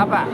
老板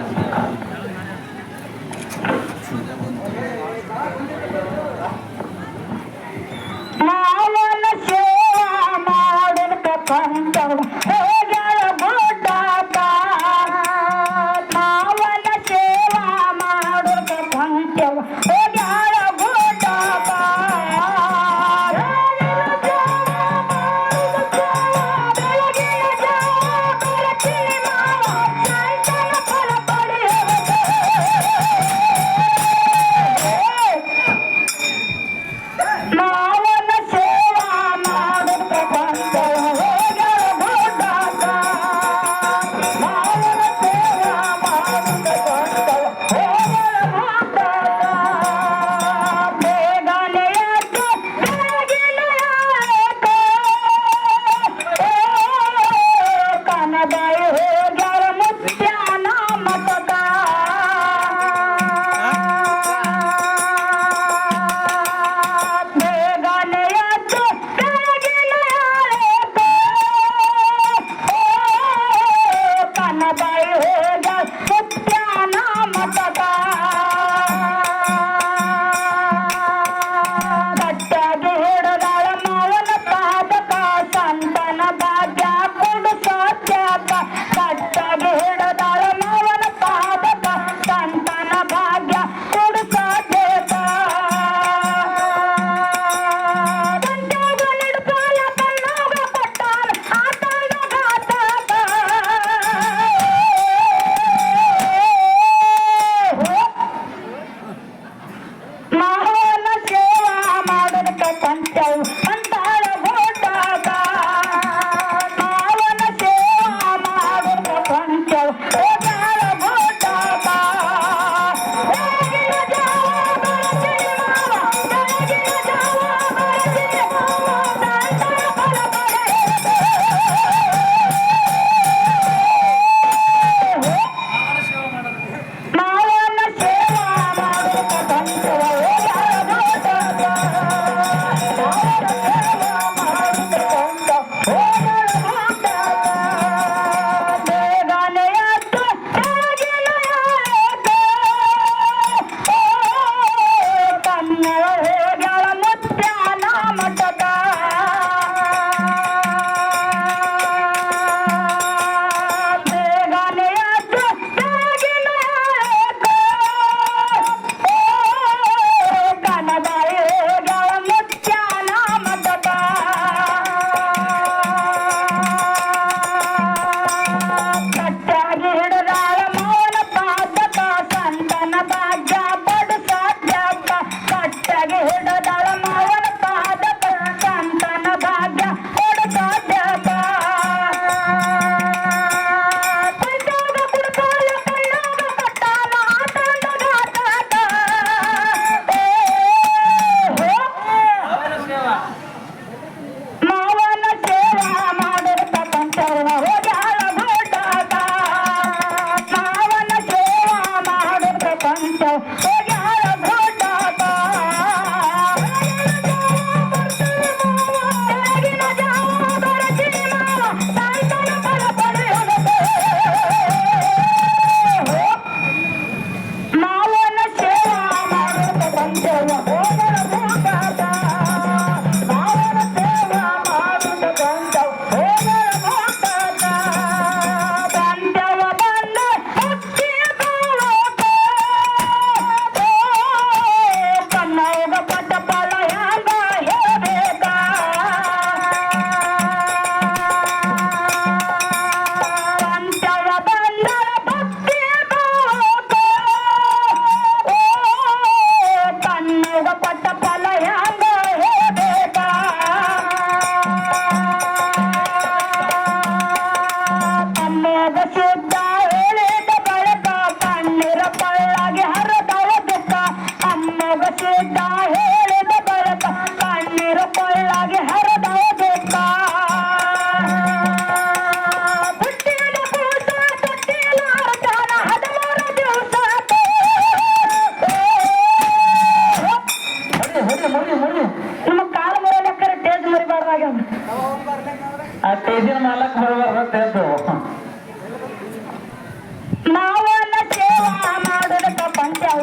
yourself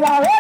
wow.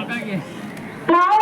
ಹಾಗಾಗಿ ನಾವು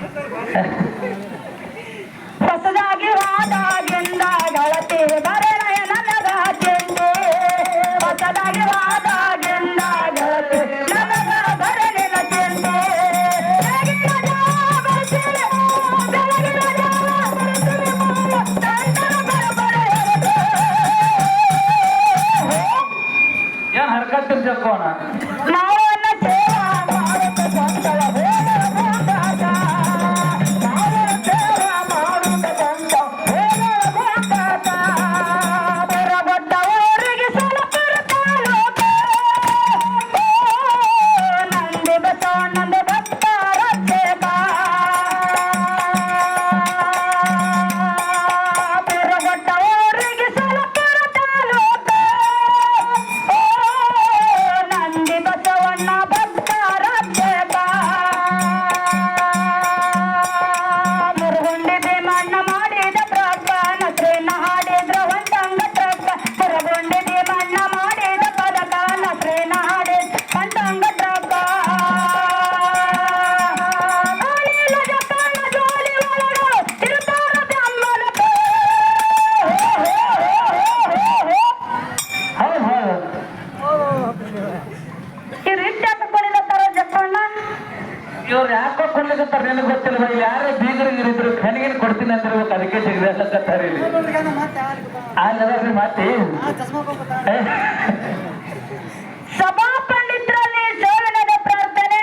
Gracias. ಮತ್ತೆ ಸಭಾ ಪಂಡಿತರಲ್ಲಿ ಜೋಗನದ ಪ್ರಾರ್ಥನೆ.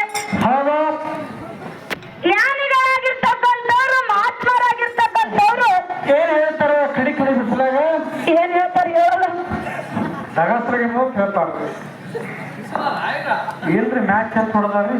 ಜ್ಞಾನಿಗಳಾಗಿರ್ತಕ್ಕಂಥವ್ರು ಮಹಾತ್ಮರಾಗಿರ್ತಕ್ಕಂಥವ್ರು. ಏನ್ ಹೇಳ್ತಾರೆ ಕಿಡಿ ಕಡಿ ಬಿಸಿಲಾಗ? ಏನ್ ಹೇಳ್ತಾರೆ ಹೇಳಲ್ಲ ಸಹಸ್ರಿಗೆ ಹೇಳ್ತಾರೆ ಏನ್ರಿ ಮ್ಯಾಚ್ ಅಂತ ಹೊಡೆದಾರ್ರಿ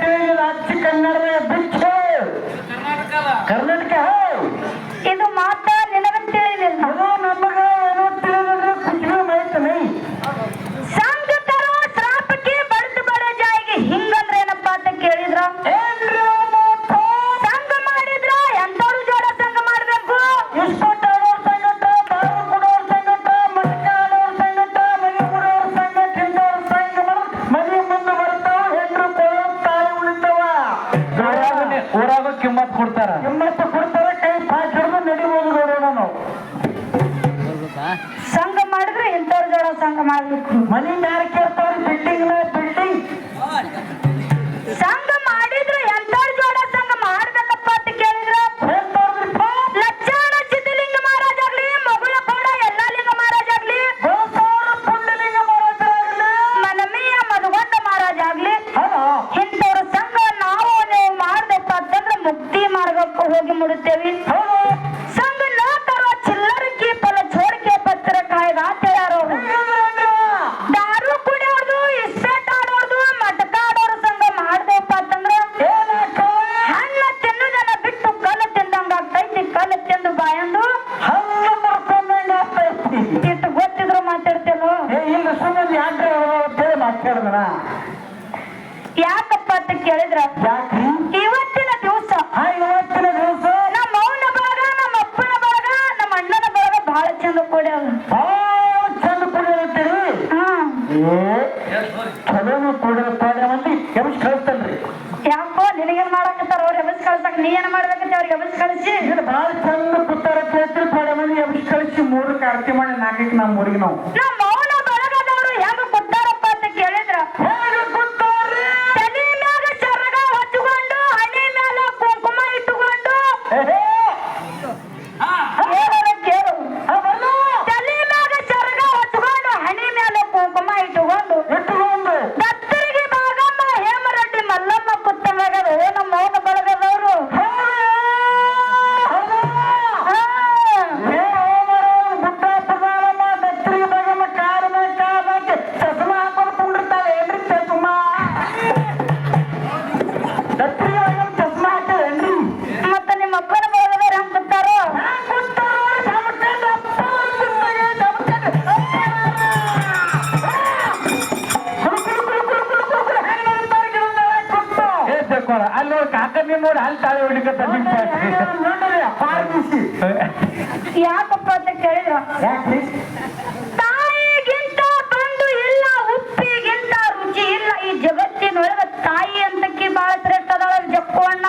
ಕೊಡ್ತಾರ? ಹಿಮ್ಮತ್ತು ಕೊಡ್ತಾರ ಕೈ ಹಿಡಿದು ಸಂಘ ಮಾಡಿದ್ರೆ ಇಂಥವ್ರ ಜನ ಸಂಘ ಮಾಡ್ಬೇಕು. ಮನೆ ಯಾರಕ್ಕೆ ನಾಲ್ಕಕ್ಕೆ ನಮ್ಮ ಊರಿಗೆ ನಾವು ನಮ್ಮ ಮೌನ ಬಳಗದವರು ಹೆಂಗ್ ಕೊಡ್ತಾರಪ್ಪ ಅಂತ ಕೇಳಿದ್ರ? ನೋಡಿ ಅಲ್ಲಿ ತಾಳೆ ಅಂತ ಕೇಳಿದ್ರ? ಬಂದು ಇಲ್ಲ ಉಪ್ಪಿಗಿಂತ ರುಚಿ ಇಲ್ಲ ಈ ಜಗತ್ತಿನೊಳಗ ತಾಯಿ ಅಂತಕ್ಕೆ ಬಾಳ ಶ್ರೇಷ್ಠ ಜಪ್ಪು ಅಣ್ಣ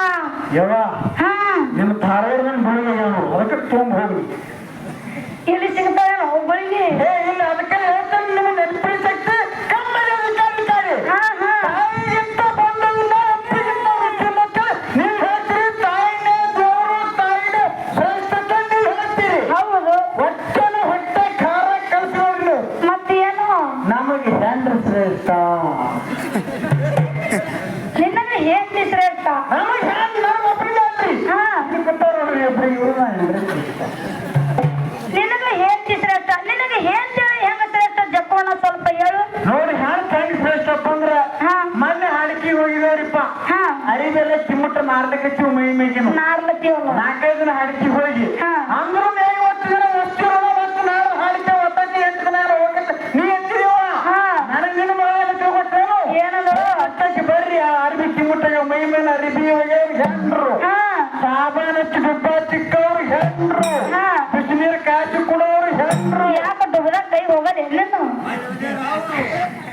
ಗುಡ್ಡ ಚಿಕ್ಕವ್ರು ಹೆಣ್ರು ಹಾ. ಬಿಸಿನೀರ್ ಕಾಚಿ ಕುಡೋರು ಹೆಣ್ರು ಯಾಕೆ ಡುಬ್ದಾಗ ಕೈ ಹೋಗೋದೇನು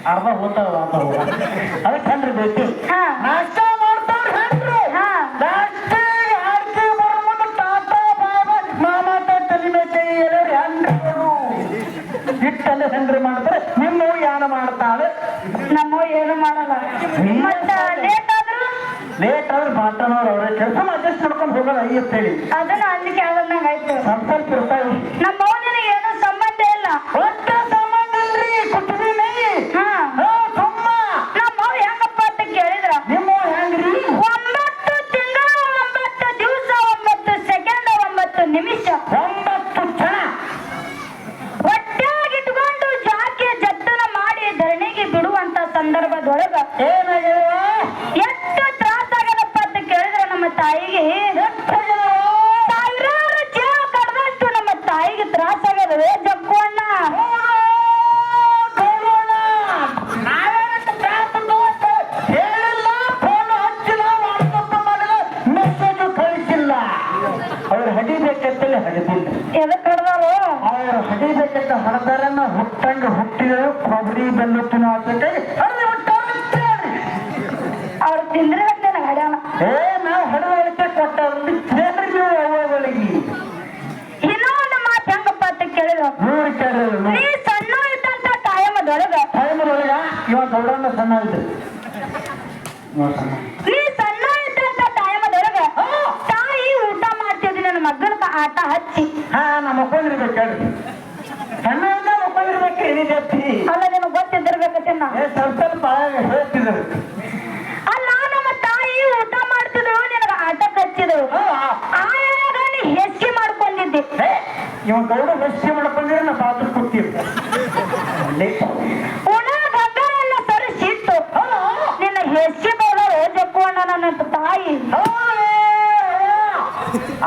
ಅರ್ಧ ಹೋತಾವ ಅದಕ್ಕೆ ಹೆಣ್ರಿ ಬೇಕಿ. ಹಾ. ಹಾ. ತಾತ ಮಾವ ಮಾಮ ತಲೆ ಎಲ್ಲರೂ ಹೆಣ್ರು ಹಿಟ್ಟಲ್ಲಿ ಹೆಣ್ರಿ ಮಾಡ್ತಾರೆ. ನಿಮ್ಮ ಯಾನ ಮಾಡ್ತಾಳೆ? ನಮ್ಮ ಏನು ಮಾಡಲ್ಲ. ನಿಮ್ಮ ಮಾಡ್ತಾನವ್ರು ಅವ್ರ ಕೆಲಸ ಅಡ್ಜಸ್ಟ್ ಮಾಡ್ಕೊಂಡು ಹೋಗೋದು ಐ ಅಂತ ಹೇಳಿ. ಅದನ್ನ ಅಂದಿಕೆ ಆಗೋದ್ನಾಗ ಆಯ್ತು. ತಿಂದ್ರೆ ನಂಗೆ ಹಡ್ಯಾಣ ಏ ನಾವು ಹಡವಳಿಕೆ ಕೊಟ್ಟ? ನೀವು ಸಣ್ಣ ಇದ್ದಂತ ಟೈಮದೊಳಗ ಟೈಮದೊಳಗ ಇವಾಗ ಸಣ್ಣ ಇದ್ರು ನೀ ಸಣ್ಣ. ಇದ್ದಂತ ತಾಯಿ ಊಟ ಮಾಡ್ತಿದ್ರಿ ನನ್ನ ಮಗನ ಆಟ ಹಚ್ಚಿ. ಹಾ ನಮ್ಮ ಮಕ್ಕಳಿರ್ಬೇಕು ಕೇಳ್ರಿ. ಸಣ್ಣ ಮಕ್ಕಳಿರ್ಬೇಕ್ರಿ ನೀ ಜಾಸ್ತಿ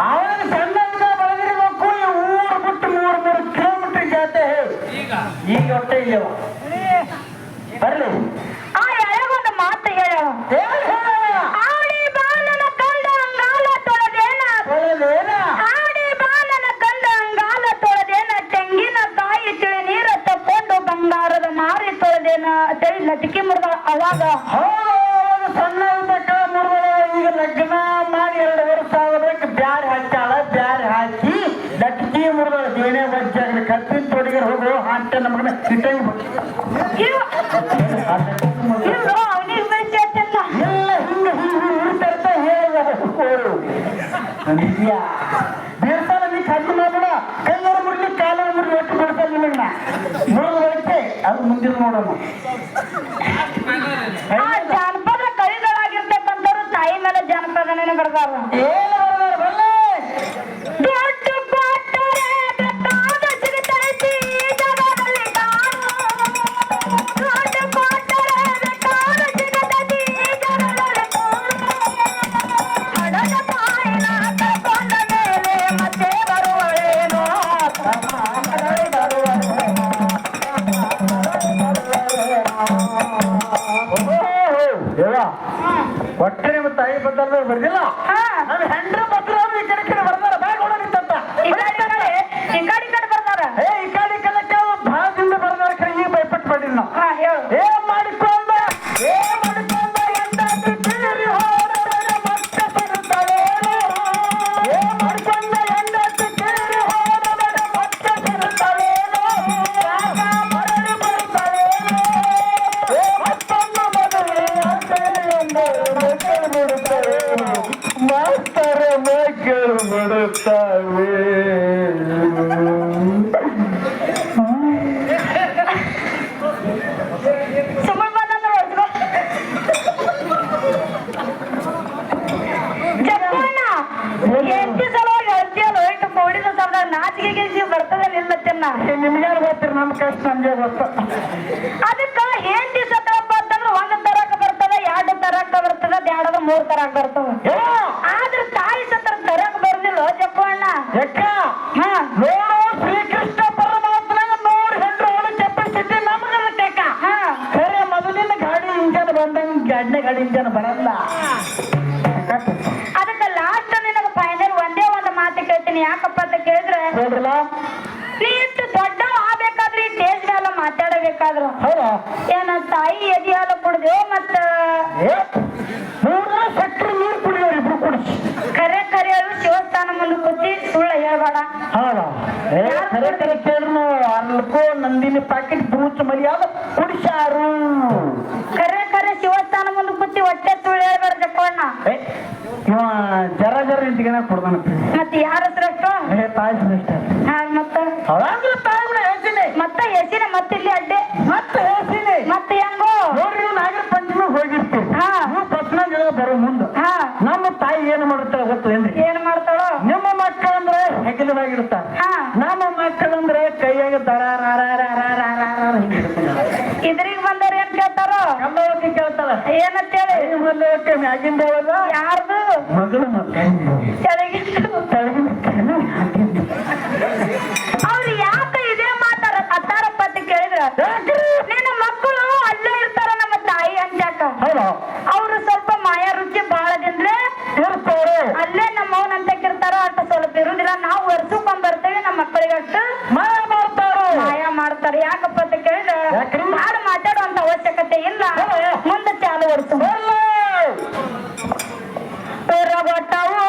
ಅವನ ಸಣ್ಣದಿಂದ ಬೆಳೆದಿರುವ ಕೂಲಿ ಊರು ಬಿಟ್ಟು ಮೂರು ಮೂರು ಕಿಲೋಮೀಟರ್ ಜಾತೆ ಈಗ ಒಟ್ಟೆ ಇಲ್ಲವ もん。ಒಟ್ಟರೆ ಮತ್ತು ತಾಯಿ ಪತ್ರ ಬರ್ದಿಲ್ಲ? ನಾನು ಹೆಂಡ್ರ ಪತ್ರ ಈ ಕಡೆ ನಿಮ್ಗ್ಯಾರು ಗೊತ್ತಿರಿ ನಮ್ಮ ಕಷ್ಟ ನಮ್ಗೆ ಗೊತ್ತ. ಅದಕ್ಕ ಏನ್ ಸತ್ತಪ್ಪ ಅಂತಂದ್ರೆ ಒಂದ್ ತರಕ ಬರ್ತದ ಎರಡು ತರಕ ಬರ್ತದ ಎರಡದ ಮೂರ್ ತರಕ ಬರ್ತದ. ಆದ್ರೆ ತಾಯಿ ಸತ್ರ ತರಕ ಬರ್ದಿಲ್ಲ ಜಪ್ಪಣ್ಣ ಯಾಕ ಹಾ. ನೋಡು ಶ್ರೀಕೃಷ್ಣ ಪರಮಾತ್ಮ ನೂರು ಹೆಂಡ್ರು ಅವಳು ಕೆಪಾಸಿಟಿ ನಮ್ಗೆ ಹಾ. ಖರೆ ಮೊದಲಿನ ಗಾಡಿ ಇಂಜನ್ ಬಂದಂಗ ಗಾಡಿನ ಗಾಡಿ ಇಂಜನ್ ಬರಲ್ಲ. ಅದಕ್ಕ ಲಾಸ್ಟ್ ನಿನಗ ಫೈನಲ್ ಒಂದೇ ಒಂದು ಮಾತು ಕೇಳ್ತೀನಿ. ಯಾಕಪ್ಪ ಅಂತ ಕೇಳಿದ್ರೆ ನೋಡ್ರಲ್ಲ ಏನ ತಾಯಿ ಎದಿ ಹಾಲು ಮತ್ತ ಸಕ್ಕರೆ ನೀರು ಕುಡಿಯೋರು ಇಬ್ರು ಕುಡಿಸಿ ಕರೆ ಕರೆಯರು ದೇವಸ್ಥಾನ ಮುಂದೆ ಕುತ್ತಿ ಸುಳ್ಳು ಹೇಳ್ಬೇಡ. ಹೌದಾ? ಕರೆ ಕರೆ ಕೇಳಿದ್ರು ಅಲ್ಕೋ ನಂದಿನಿ ಪ್ಯಾಕೆಟ್ ಬೂಚ್ ಮರ್ಯಾದ ಹೆಗಲದಾಗಿಡ್ತಾರ ನಮ್ಮ ಮಕ್ಕಳಂದ್ರೆ ಕೈಯಾಗ ದರ ಇದ್ರಿಗೆ ಬಂದವ್ರು ಏನ್ ಕೇಳ್ತಾರೋ? ಕಮಲಕ್ಕೆ ಕೇಳ್ತಾರ ಏನಂತೇಳಿ ಕಮಲಕ್ಕೆ ಮ್ಯಾಗಿಂದ ಯಾರ್ದು? ಮಗಳು ಮಕ್ಕಳ ಅವ್ರು ಯಾಕೆ ಇದೇ ಮಾತಾರ ಕತ್ತಾರಪ್ಪ ಅಂತ ಕೇಳಿದ್ರ? ನಿನ್ನ ಮಕ್ಕಳು ಅಲ್ಲೇ ಇರ್ತಾರ ನಮ್ಮ ತಾಯಿ ಅಂಜಾಕ ಅವರು ಸ್ವಲ್ಪ ಮಾಯಾ ರುಚಿ ಬಹಳ ದಿನ ಅಲ್ಲೇ ನಮ್ಮವನ್ ಅಂತ ನಾವು ವರ್ಷಕ್ಕೊಂಡ್ಬರ್ತೇವೆ ನಮ್ಮ ಮಕ್ಕಳಿಗೆ ಅಷ್ಟು ಮಾಯ ಮಾಡ್ತಾರೆ. ಯಾಕಪ್ಪ ಅಂತ ಕೇಳಿದ್ರೆ ಹಾಡು ಮಾತಾಡುವಂತ ಅವಶ್ಯಕತೆ ಇಲ್ಲ. ಮುಂದೆ ಚಾಲು ವರ್ಷ